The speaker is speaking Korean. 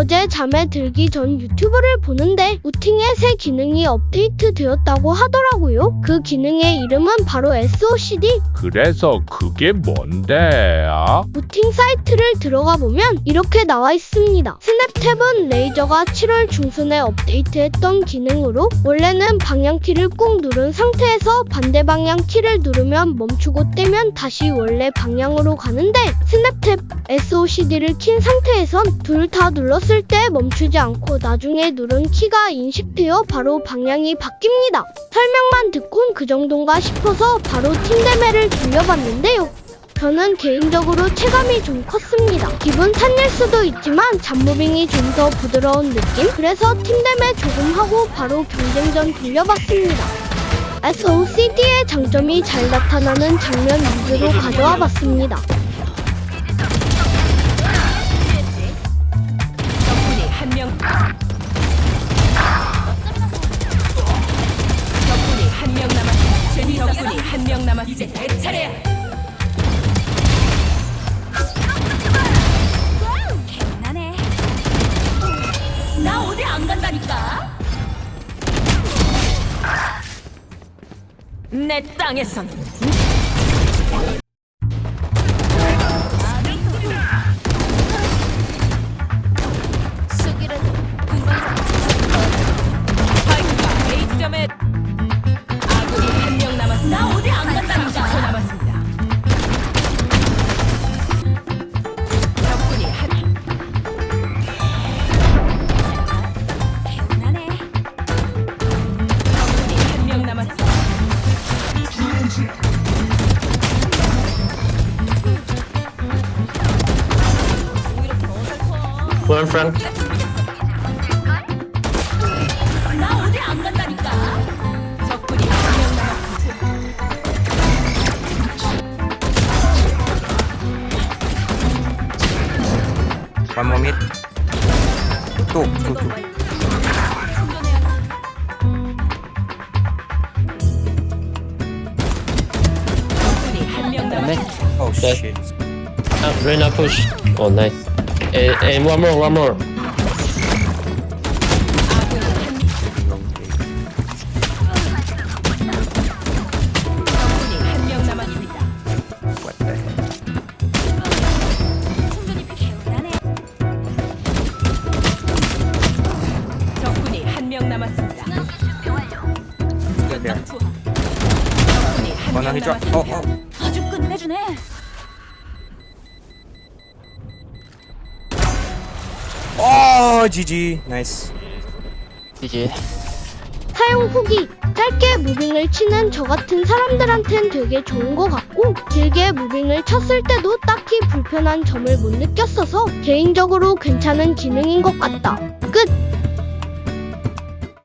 어제 잠에 들기 전 유튜브를 보는데 우팅의 새 기능이 업데이트 되었다고 하더라고요. 그 기능의 이름은 바로 SOCD. 그래서 그게 뭔데? 아? 우팅 사이트를 들어가 보면 이렇게 나와 있습니다. 스냅탭은 레이저가 7월 중순에 업데이트했던 기능으로 원래는 방향키를 꾹 누른 상태에서 반대 방향 키를 누르면 멈추고 떼면 다시 원래 방향으로 가는데 스냅탭 SOCD를 킨 상태에선 둘 다 눌렀 을 때 멈추지 않고 나중에 누른 키가 인식되어 바로 방향이 바뀝니다. 설명만 듣곤 그 정도인가 싶어서 바로 팀데메를 돌려봤는데요. 저는 개인적으로 체감이 좀 컸습니다. 기분 탓일 수도 있지만 잡무빙이 좀 더 부드러운 느낌? 그래서 팀댐에 조금 하고 바로 경쟁전 돌려봤습니다. SOCD의 장점이 잘 나타나는 장면 위주로 가져와 봤습니다. 적군이 한 명 남았습니다. 적군이 한 명 남았습니다. 이제 내 차례야. 개운하네. 나 어디 안 간다니까. 내 땅에선 점에 아군이 한 명 남았습니다. 나 어디 안 간다니까. 30초 남았습니다. 적군이 한 개운하네. 적군이 한 명 남았습니다. One front. one more mid. Two, two, two. Oh shit. Ah, Reyna push. Oh, nice. And, and one more, one more. 남았습니다. 적군이 한 dropped. Oh, 남았습니다. oh. 아주 끝내주네. Oh, GG. Nice. GG. 사용 후기 짧게 무빙을 치는 저 같은 사람들한텐 되게 좋은 것 같고 길게 무빙을 쳤을 때도 딱히 불편한 점을 못 느꼈어서 개인적으로 괜찮은 기능인 것 같다. 끝!